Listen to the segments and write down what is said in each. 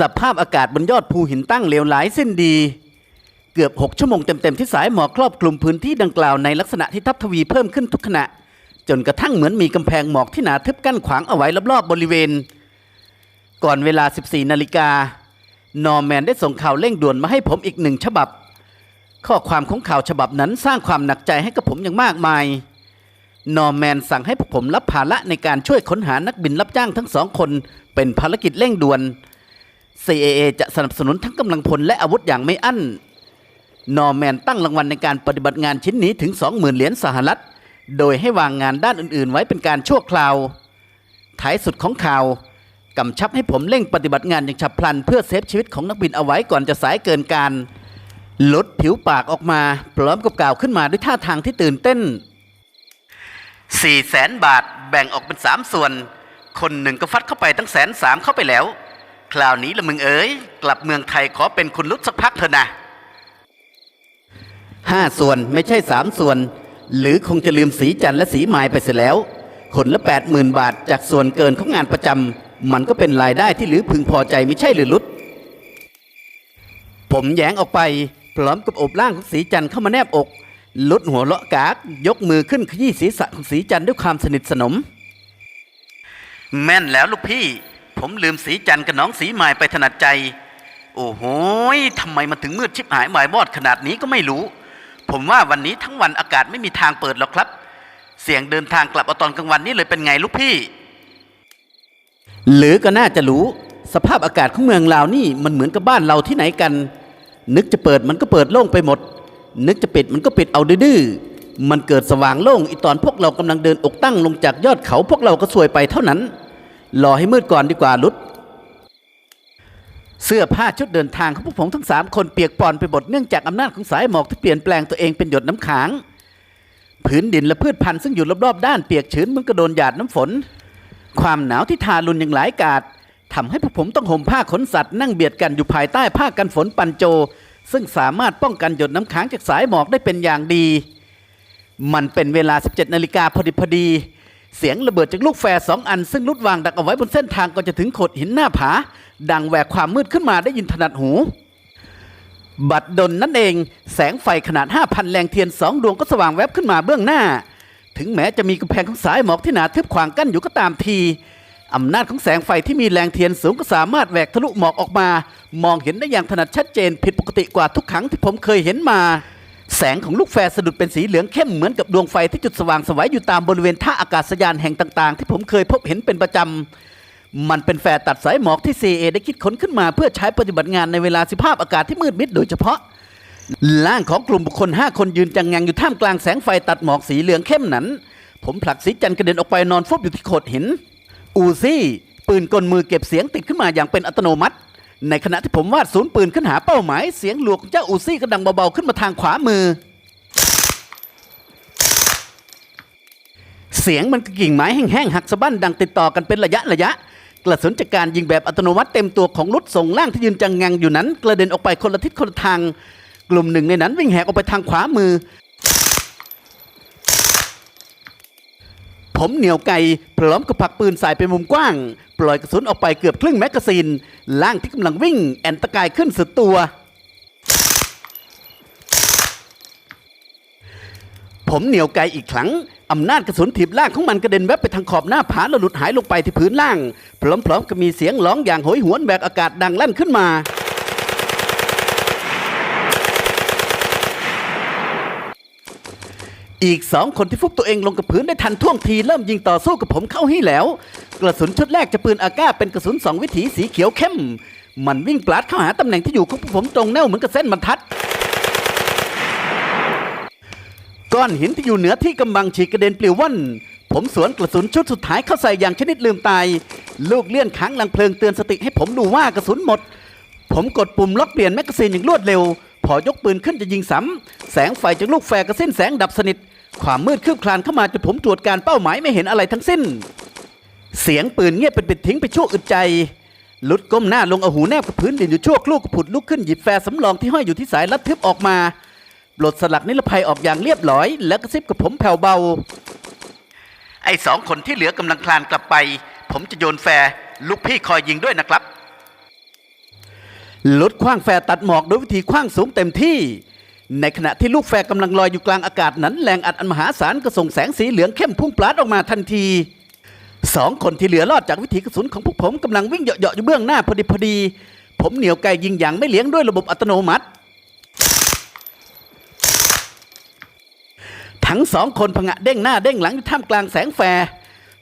สภาพอากาศบนยอดภูหินตั้งเลวร้ายเส้นดี เกือบ 6 ชั่วโมงเต็ม ๆ ที่สายหมอกครอบคลุมพื้นที่ดังกล่าวในลักษณะที่ทับทวีเพิ่มขึ้นทุกขณะ จนกระทั่งเหมือนมีกำแพงหมอกที่หนาทึบกั้นขวางเอาไว้รอบๆบริเวณ ก่อนเวลา 14 นาฬิกานอร์แมนได้ส่งข่าวเร่งด่วนมาให้ผมอีกหนึ่งฉบับ ข้อความของข่าวฉบับนั้นสร้างความหนักใจให้กับผมอย่างมากมาย นอร์แมนสั่งให้ผมรับภาระในการช่วยค้นหานักบินรับจ้างทั้งสองคนเป็นภารกิจเร่งด่วน CAA จะสนับสนุนทั้งกำลังพลและอาวุธอย่างไม่อั้น นอร์แมนตั้งรางวัลในการปฏิบัติงานชิ้นนี้ถึง 20,000 เหรียญสหรัฐ โดยให้วางงานด้านอื่น ๆ ไว้เป็นการชั่วคราว ท้ายสุดของข่าวกำชับให้ผมเร่งปฏิบัติงานอย่างฉับพลัน เพื่อเซฟชีวิตของนักบินเอาไว้ก่อนจะสายเกินการลดผิวปากออกมาพร้อมกับกล่าวขึ้นมาด้วยท่าทางที่ตื่นเต้น4แสนบาทแบ่งออกเป็น 3 ส่วน คนหนึ่งก็ฟัดเข้าไปตั้งแสนสามเข้าไปแล้ว คราวนี้ละมึงเอ๋ยกลับเมืองไทยขอเป็นคุณลุดสักพักเถอะนะห้าส่วนไม่ใช่สามส่วน หรือคงจะลืมสีจันทร์และสีไม้ไปเสียแล้วคนละแปดหมื่นบาทจากส่วนเกินของงานประจำมันก็เป็นรายได้ที่หรือพึงพอใจไม่ใช่หรือลุด ผมแย้งออกไป พร้อมกับอบร่างของสีจันทร์เข้ามาแนบอก ลุดหัวเราะกาก ยกมือขึ้นขยี้ศีรษะของสีจันทร์ด้วยความสนิทสนม แม่นแล้วลูกพี่ ผมลืมสีจันทร์กับน้องสีไม้ไปถนัดใจ โอ้โหทำไมมันถึงมืดชิบหายหมายมอดขนาดนี้ก็ไม่รู้ ผมว่าวันนี้ทั้งวันอากาศไม่มีทางเปิดหรอกครับ เสียงเดินทางกลับเอาตอนกลางวันนี้เลยเป็นไงลูกพี่ หรือก็น่าจะรู้ สภาพอากาศของเมืองลาวนี่มันเหมือนกับบ้านเราที่ไหนกัน นึกจะเปิดมันก็เปิดโล่งไปหมด นึกจะปิดมันก็ปิดเอาดื้อมันเกิดสว่างโล่งอีตอนพวกเรากำลังเดินอกตั้งลงจากยอดเขาพวกเราก็สวยไปเท่านั้น รอให้มืดก่อนดีกว่าลุด เสื้อผ้าชุดเดินทางของพวกผมทั้งสามคนเปียกปอนไปหมดเนื่องจากอำนาจของสายหมอกที่เปลี่ยนแปลงตัวเองเป็นหยดน้ำค้างพื้นดินและพืชพันธุ์ซึ่งอยู่รอบๆด้านเปียกชื้นมือนกระโดนหยาดน้ำฝน ความหนาวที่ทารุณอย่างหลายกาดทำให้พวกผมต้องห่มผ้าขนสัตว์นั่งเบียดกันอยู่ภายใต้ผ้ากันฝนปันโจ ซึ่งสามารถป้องกันหยดน้ำค้างจากสายหมอกได้เป็นอย่างดี มันเป็นเวลา 17นาฬิกาพอดีพอดี เสียงระเบิดจากลูกแฟร์สองอัน ซึ่งรุดวางดักเอาไว้บนเส้นทางก่อนจะถึงโขดหินหน้าผา ดังแหวกความมืดขึ้นมาได้ยินถนัดหู บัดดลนั่นเอง แสงไฟขนาด 5,000 แรงเทียนสองดวงก็สว่างแวบขึ้นมาเบื้องหน้า ถึงแม้จะมีกำแพงของสายหมอกที่หนาทึบขวางกั้นอยู่ก็ตามทีอำนาจของแสงไฟที่มีแรงเทียนสูงก็สามารถแหวกทะลุหมอกออกมา มองเห็นได้อย่างถนัดชัดเจนผิดปกติกว่าทุกครั้งที่ผมเคยเห็นมา แสงของลูกแฟร์สะดุดเป็นสีเหลืองเข้มเหมือนกับดวงไฟที่จุดสว่างสวัยอยู่ตามบริเวณท่าอากาศยานแห่งต่าง ๆ ที่ผมเคยพบเห็นเป็นประจำ มันเป็นแฟร์ตัดสายหมอกที่ CA ได้คิดค้นขึ้นมา เพื่อใช้ปฏิบัติงานในเวลาสภาพอากาศที่มืดมิดโดยเฉพาะร่างของกลุ่มบุคคล 5 คนยืนจังงังอยู่ท่ามกลางแสงไฟตัดหมอกสีเหลืองเข้มนั้น ผมผลักสีจันกระเด็นออกไปนอนฟุบอยู่ที่โขดหิน อูซี่ ปืนกลมือเก็บเสียงติดขึ้นมาอย่างเป็นอัตโนมัติ ในขณะที่ผมวาดศูนย์ปืนขึ้นหาเป้าหมาย เสียงหลวงเจ้าอูซี่ก็ดังเบาๆขึ้นมาทางขวามือ เสียงมันก็กิ่งไม้แห้งๆหักสะบั้นดังติดต่อกันเป็นระยะระยะ กระสุนจากการยิงแบบอัตโนมัติเต็มตัวของรุดส่งล่างที่ยืนจังงังอยู่นั้น กระเด็นออกไปคนละทิศคนละทาง กลุ่มหนึ่งในนั้นวิ่งแหกออกไปทางขวามือ ผมเหนียวไกพร้อมกับผักปืนใส่ไปมุมกว้าง ปล่อยกระสุนออกไปเกือบครึ่งแมกกาซีนล่างที่กำลังวิ่ง แอนตะกายขึ้นสุดตัว ผมเหนียวไกลอีกครั้งอำนาจกระสุนถีบล่างของมันกระเด็นแวบไปทางขอบหน้าผาแล้วหลุดหายลงไปที่พื้นล่าง พร้อมๆกับมีเสียงร้องอย่างโหยหวนแบกอากาศดังลั่นขึ้นมา อีกสองคนที่ฟุบตัวเองลงกับพื้นได้ทันท่วงทีเริ่มยิงต่อสู้กับผมเข้าให้แล้ว กระสุนชุดแรกจะปืนอาก้าเป็นกระสุนสองวิถีสีเขียวเข้ม มันวิ่งปลาดเข้าหาตำแหน่งที่อยู่ของผมตรงแนวเหมือนกับเส้นบรรทัด ก้อนหินที่อยู่เหนือที่กำบังฉีกกระเด็นปลิวว่อนผมสวนกระสุนชุดสุดท้ายเข้าใส่อย่างชนิดลืมตาย ลูกเลื่อนค้างลังเพลิงเตือนสติให้ผมดูว่ากระสุนหมด ผมกดปุ่มล็อกเปลี่ยนแมกกาซีนอย่างรวดเร็ว พอยกปืนขึ้นจะยิงซ้ำแสงไฟจากลูกแฟร์กระสิ้นแสงดับสนิท ความมืดคืบคลานเข้ามาจนผมตรวจการเป้าหมายไม่เห็นอะไรทั้งสิ้น เสียงปืนเงียบเป็นปิดทิ้งไปชั่วอึดใจลุดก้มหน้าลงเอาหูแนบกับพื้นดินอยู่ชั่วครู่ก็ผุดลุกขึ้นหยิบแฟร์สำรองที่ห้อยอยู่ที่สายลัดทึบออกมาปลดสลักนิรภัยออกอย่างเรียบร้อย แล้วกระซิบกับผมแผ่วเบา ไอ้สองคนที่เหลือกำลังคลานกลับไป ผมจะโยนแฟร์ลูกพี่คอยยิงด้วยนะครับ ลดคว้างแฟร์ตัดหมอกโดยวิธีคว้างสูงเต็มที่ ในขณะที่ลูกแฟร์กำลังลอยอยู่กลางอากาศนั้นแรงอัดอันมหาศาลก็ส่งแสงสีเหลืองเข้มพุ่งปราดออกมาทันทีสองคนที่เหลือรอดจากวิถีกระสุนของพวกผมกำลังวิ่งเหยาะๆอยู่เบื้องหน้าพอดีพอดี ผมเหนียวไกยิงอย่างไม่เลี้ยงด้วยระบบอัตโนมัติ ทั้งสองคนผงะเด้งหน้าเด้งหลังอยู่ท่ามกลางแสงแฟร์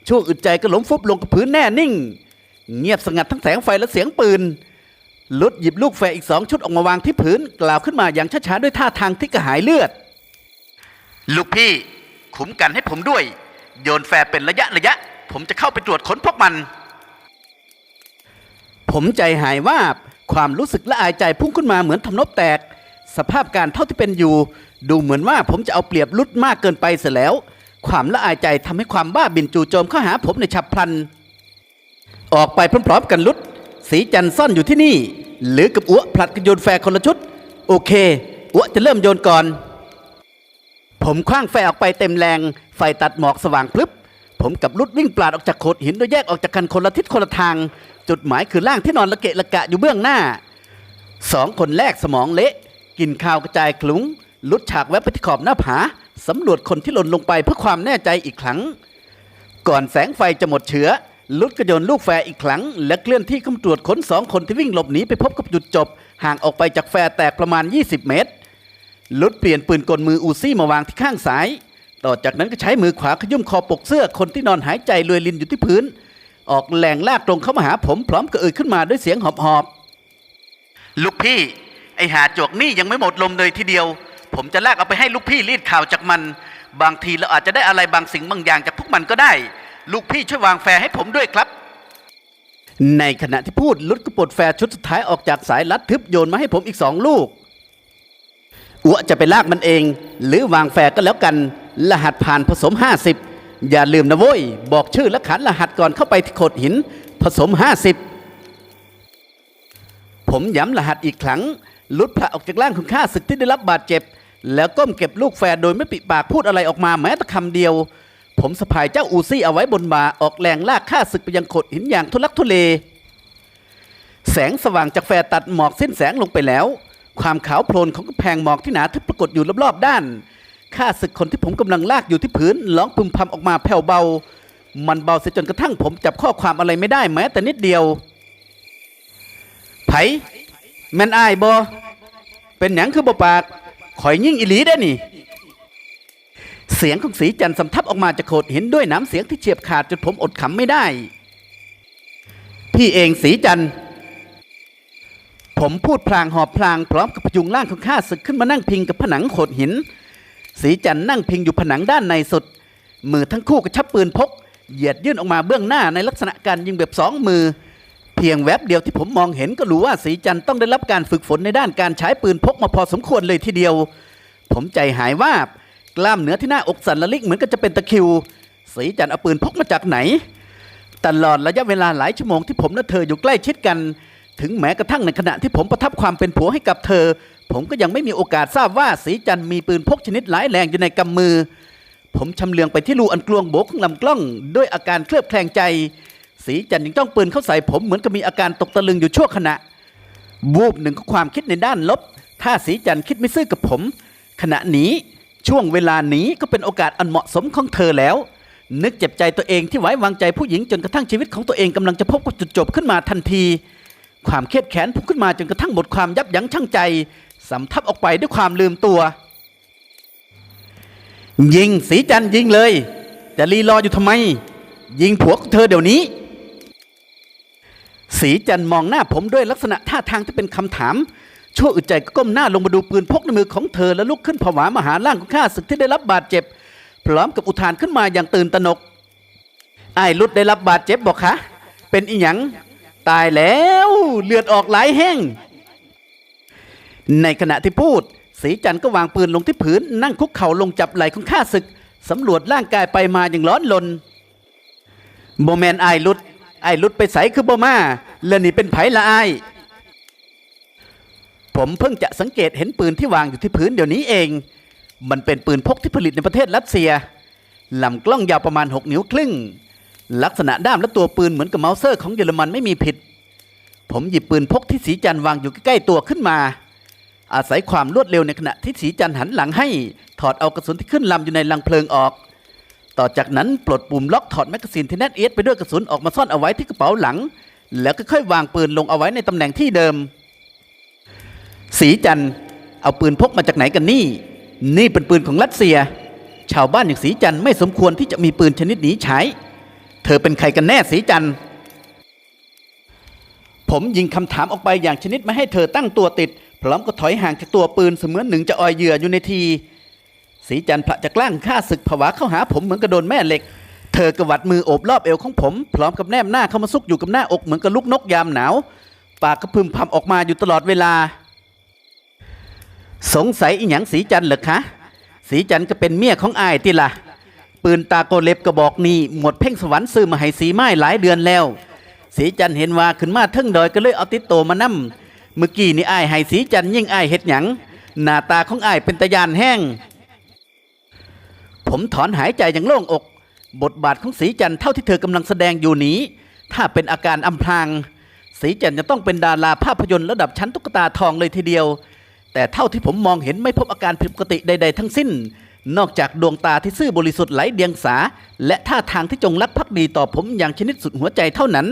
ช่วงอึดใจก็ล้มฟุบลงกับพื้นแน่นิ่ง เงียบสงัดทั้งแสงไฟและเสียงปืน ลุดหยิบลูกแฟร์อีกสองชุดออกมาวางที่พื้นกล่าวขึ้นมาอย่างช้าๆด้วยท่าทางที่กระหายเลือด ลูกพี่ขุมกันให้ผมด้วย โยนแฟร์เป็นระยะระยะ ผมจะเข้าไปตรวจค้นพวกมัน ผมใจหายว่าบความรู้สึกละอายใจพุ่งขึ้นมาเหมือนทำนบแตก สภาพการเท่าที่เป็นอยู่ ดูเหมือนว่าผมจะเอาเปรียบลุดมากเกินไปเสียแล้ว ความละอายใจทำให้ความบ้าบินจู่โจมเข้าหาผมในฉับพลัน ออกไปพร้อมๆกันลุด สีจันทร์ซ่อนอยู่ที่นี่ หรือกับอ้วผลัดกันโยนแฟคนละชุด โอเคอ้วจะเริ่มโยนก่อน ผมคว้างแฟออกไปเต็มแรง ไฟตัดหมอกสว่างพลึบ ผมกับลุดวิ่งปลาดออกจากโขดหินโดยแยกออกจากกันคนละทิศคนละทาง จุดหมายคือร่างที่นอนละเกะละกะอยู่เบื้องหน้าสองคนแรกสมองเละกินข้าวกระจายคลุ้ง ลุดฉากแวบไปที่ขอบหน้าผาสำรวจคนที่หล่นลงไปเพื่อความแน่ใจอีกครั้ง ก่อนแสงไฟจะหมดเชื้อ ลุดกระโยนลูกแฟร์อีกครั้ง และเคลื่อนที่เข้ามาตรวจค้นสองคนที่วิ่งหลบหนีไปพบกับจุดจบ ห่างออกไปจากแฟร์แตกประมาณ 20 เมตร ลุดเปลี่ยนปืนกลมืออูซี่มาวางที่ข้างซ้าย ต่อจากนั้นก็ใช้มือขวาขยุ่มคอปกเสื้อคนที่นอนหายใจรวยลินอยู่ที่พื้น ออกแรงลากตรงเข้ามาหาผมพร้อมกับเอ่ยขึ้นมาด้วยเสียงหอบๆลูกพี่ไอหาจวกนี่ยังไม่หมดลมเลยทีเดียว ผมจะลากเอาไปให้ลูกพี่รีดข่าวจากมัน บางทีเราอาจจะได้อะไรบางสิ่งบางอย่างจากพวกมันก็ได้ ลูกพี่ช่วยวางแฟให้ผมด้วยครับ ในขณะที่พูดลุดก็ปลดแฟชุดสุดท้ายออกจากสายลัดทึบโยนมาให้ผมอีกสองลูกอัวจะไปลากมันเอง หรือวางแฟก็แล้วกัน รหัสผ่านผสม 50 อย่าลืมนะโว้ย บอกชื่อและขันรหัสก่อนเข้าไปที่โขดหิน ผสม 50 ผมย้ำรหัสอีกครั้งลุดพระออกจากร่างคุณค่าศึกที่ได้รับบาดเจ็บ แล้วก้มเก็บลูกแฟโดยไม่ปิปากพูดอะไรออกมาแม้แต่คำเดียว ผมสะพายเจ้าอูซี่เอาไว้บนบ่าออกแรงลากข้าศึกไปยังโขดหินอย่างทุลักทุเล แสงสว่างจากแฟร์ตัดหมอกสิ้นแสงลงไปแล้ว ความขาวโพลนของกำแพงหมอกที่หนาทึบปรากฏอยู่รอบๆด้านข้าศึกคนที่ผมกำลังลากอยู่ที่พื้นร้องพึมพำออกมาแผ่วเบา มันเบาเสียจนกระทั่งผมจับข้อความอะไรไม่ได้แม้แต่นิดเดียวไผแมนอายบอเป็นหยังคือบปากข่อยยิ่งอีหลีได้นี่ เสียงของสีจันทร์สำทับออกมาจากโขดหินด้วยน้ำเสียงที่เฉียบขาดจนผมอดขำไม่ได้ พี่เองสีจันทร์ผมพูดพลางหอบพลางพร้อมกับพยุงร่างของข้าศึกขึ้นมานั่งพิงกับผนังโขดหิน สีจันทร์นั่งพิงอยู่ผนังด้านในสุด มือทั้งคู่กระชับปืนพก เหยียดยื่นออกมาเบื้องหน้าในลักษณะการยิงแบบสองมือ เพียงแวบเดียวที่ผมมองเห็นก็รู้ว่าสีจันทร์ต้องได้รับการฝึกฝนในด้านการใช้ปืนพกมาพอสมควรเลยทีเดียว ผมใจหายวาบ กล้ามเนื้อที่หน้าอกสั่นละลิกเหมือนกับจะเป็นตะคิวสีจันเอาปืนพกมาจากไหน ตลอดระยะเวลาหลายชั่วโมงที่ผมและเธออยู่ใกล้ชิดกัน ถึงแม้กระทั่งในขณะที่ผมประทับความเป็นผัวให้กับเธอ ผมก็ยังไม่มีโอกาสทราบว่าสีจันมีปืนพกชนิดหลายแรงอยู่ในกำมือ ผมชำเลืองไปที่รูอันกลวงโบกของลำกล้อง ด้วยอาการเคลือบแคลงใจ สีจันยังจ้องปืนเข้าใส่ผมเหมือนกับมีอาการตกตะลึงอยู่ชั่วขณะวูบหนึ่งของความคิดในด้านลบ ถ้าสีจันคิดไม่ซื่อกับผม ขณะนี้ ช่วงเวลานี้ก็เป็นโอกาสอันเหมาะสมของเธอแล้ว นึกเจ็บใจตัวเองที่ไว้วางใจผู้หญิงจนกระทั่งชีวิตของตัวเองกำลังจะพบกับจุดจบขึ้นมาทันที ความเครียดแค้นพุ่งขึ้นมาจนกระทั่งหมดความยับยั้งชั่งใจสำทับออกไปด้วยความลืมตัว ยิงสีจันยิงเลยจะรีรออยู่ทำไม ยิงผัวของเธอเดี๋ยวนี้ สีจันมองหน้าผมด้วยลักษณะท่าทางที่เป็นคำถาม ชั่วอึดใจก็ก้มหน้าลงมาดูปืนพกในมือของเธอแล้วลุกขึ้นผวามาหาร่างของข้าศึกที่ได้รับบาดเจ็บ พร้อมกับอุทานขึ้นมาอย่างตื่นตระหนกไอ้ายรุดได้รับบาดเจ็บบอกคะเป็นอีหยังตายแล้วเลือดออกหลายแห้ง ในขณะที่พูด สีจันทร์ก็วางปืนลงที่พื้น นั่งคุกเข่าลงจับไหล่ของข้าศึกสำรวจร่างกายไปมาอย่างร้อนลนโบแมนไอายรุดไอายรุดไปใสคือบ่มาแล้วนี่เป็นไผละไอ ผมเพิ่งจะสังเกตเห็นปืนที่วางอยู่ที่พื้นเดี๋ยวนี้เอง มันเป็นปืนพกที่ผลิตในประเทศรัสเซียลำกล้องยาวประมาณ 6 นิ้วครึ่ง ลักษณะด้ามและตัวปืนเหมือนกับเมาส์เซอร์ของเยอรมันไม่มีผิด ผมหยิบปืนพกที่สีจันวางอยู่ใกล้ๆตัวขึ้นมา อาศัยความรวดเร็วในขณะที่สีจันหันหลังให้ ถอดเอากระสุนที่ขึ้นลำอยู่ในลังเพลิงออก ต่อจากนั้นปลดปุ่มล็อกถอดแมกกาซีนที่แนตเอสไปด้วยกระสุนออกมาซ่อนเอาไว้ที่กระเป๋าหลัง แล้วก็ค่อยวางปืนลงเอาไว้ในตำแหน่งที่เดิม สีจันเอาปืนพกมาจากไหนกันนี่ นี่เป็นปืนของรัสเซีย ชาวบ้านอย่างสีจันไม่สมควรที่จะมีปืนชนิดนี้ใช้ เธอเป็นใครกันแน่สีจันผมยิงคำถามออกไปอย่างชนิดไม่ให้เธอตั้งตัวติด พร้อมก็ถอยห่างจากตัวปืนเสมือนหนึ่งจะอ่อยเหยื่ออยู่ในที สีจันพระจะกล้างฆ่าศึกผวาเข้าหาผมเหมือนกระโดนแม่เหล็ก เธอกวัดมือโอบรอบเอวของผม พร้อมกับแนบหน้าเข้ามาซุกอยู่กับหน้าอกเหมือนกับลูกนกยามหนาว ปากกระพึมพำออกมาอยู่ตลอดเวลา สงสัยอีหยังสีจันทร์เหรอคะ สีจันก็เป็นเมียของอายติละปืนตาโกเล็บกระบอกนี้หมดเพ่งสวรรค์ซื้อมาให้สีไม้หลายเดือนแล้ว สีจันเห็นว่าขึ้นมาทึ่งดอยก็เลยเอาติดโตมานํเมื่อกี้นี่อายให้สีจันยิ่งอายเฮ็ดหยังหน้าตาของอายเป็นตะยานแห้ง ผมถอนหายใจอย่างโล่งอก บทบาทของสีจันเท่าที่เธอกำลังแสดงอยู่นี้ ถ้าเป็นอาการอำพราง สีจันจะต้องเป็นดาราภาพยนตร์ระดับชั้นตุ๊กตาทองเลยทีเดียว แต่เท่าที่ผมมองเห็นไม่พบอาการผิดปกติใด ๆ ทั้งสิ้น นอกจากดวงตาที่ซื่อบริสุทธิ์ไหลเดียงสา และท่าทางที่จงรักภักดีต่อผมอย่างชนิดสุดหัวใจเท่านั้น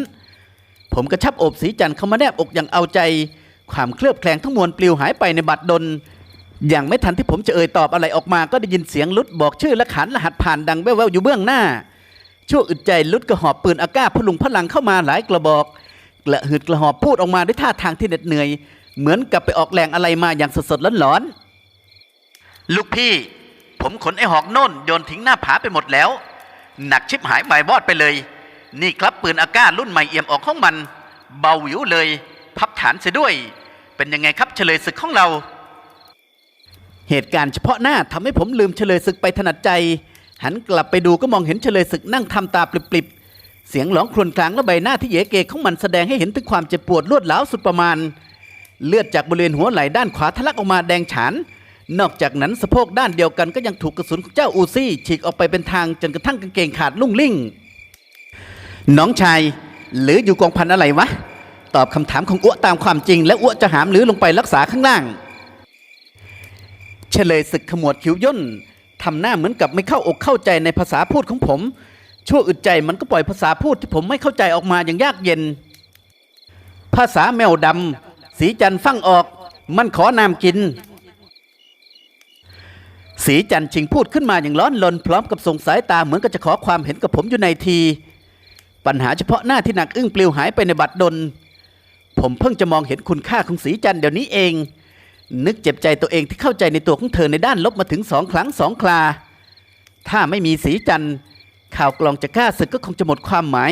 ผมกระชับโอบสีจันทร์เข้ามาแนบอกอย่างเอาใจ ความเคลือบแคลงทั้งมวลปลิวหายไปในบัดดล อย่างไม่ทันที่ผมจะเอ่ยตอบอะไรออกมา ก็ได้ยินเสียงลุดบอกชื่อและขานรหัสผ่านดังแว่วๆอยู่เบื้องหน้า ชั่วอึดใจลุดกระหอบปืนอากาศพลุงพลังเข้ามาหลายกระบอกกระหืดกระหอบพูดออกมาด้วยท่าทางที่เหน็ดเหนื่อย เหมือนกับไปออกแรงอะไรมาอย่างสดๆร้อนๆลูกพี่ ผมขนไอ้หอกโน่นโยนทิ้งหน้าผาไปหมดแล้ว หนักชิบหายใบบอดไปเลย นี่ครับปืนอากาศรุ่นใหม่เอี่ยมออกของมัน เบาหวิวเลย พับฐานเสียด้วย เป็นยังไงครับเฉลยศึกของเรา เหตุการณ์เฉพาะหน้าทำให้ผมลืมเฉลยศึกไปถนัดใจ หันกลับไปดูก็มองเห็นเฉลยศึกนั่งทำตาปลิบๆเสียงหลองครวญครางและใบหน้าที่เยเกของมันแสดงให้เห็นถึงความเจ็บปวดรวดร้าวสุดประมาณ เลือดจากบริเวณหัวไหล่ด้านขวาทะลักออกมาแดงฉาน นอกจากนั้นสะโพกด้านเดียวกันก็ยังถูกกระสุนของเจ้าอูซี่ ฉีกออกไปเป็นทางจนกระทั่งกางเกงขาดลุ่งลิ่ง น้องชาย หรืออยู่กองพันอะไรวะ ตอบคำถามของอ้วตามความจริง และอ้วจะหามหรือลงไปรักษาข้างล่าง เฉลยศึกขมวดคิ้วย่นทำหน้าเหมือนกับไม่เข้าอกเข้าใจในภาษาพูดของผม ชั่วอึดใจมันก็ปล่อยภาษาพูดที่ผมไม่เข้าใจออกมาอย่างยากเย็น ภาษาแมวดำ สีจันฟังออก มันขอน้ำกิน สีจันชิงพูดขึ้นมาอย่างร้อนรนพร้อมกับส่งสายตาเหมือนกับจะขอความเห็นกับผมอยู่ในที ปัญหาเฉพาะหน้าที่หนักอึ้งปลิวหายไปในบัดดล ผมเพิ่งจะมองเห็นคุณค่าของสีจันเดี๋ยวนี้เอง นึกเจ็บใจตัวเองที่เข้าใจในตัวของเธอในด้านลบมาถึงสองครั้งสองครา ถ้าไม่มีสีจันข่าวกลองจะฆ่าศึกก็คงจะหมดความหมาย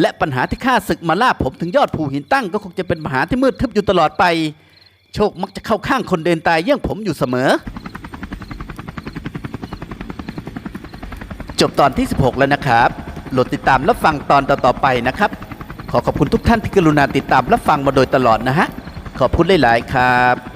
และปัญหาที่ฆ่าศึกมาล่าผมถึงยอดภูหินตั้ง ก็คงจะเป็นปัญหาที่มืดทึบอยู่ตลอดไป โชคมักจะเข้าข้างคนเดินตายเยี่ยงผมอยู่เสมอ จบตอนที่ 16 แล้วนะครับโหลดติดตามรับฟังตอนต่อๆไปนะครับ ขอขอบคุณทุกท่านที่กรุณาติดตามรับฟังมาโดยตลอดนะฮะขอบคุณหลายๆครับ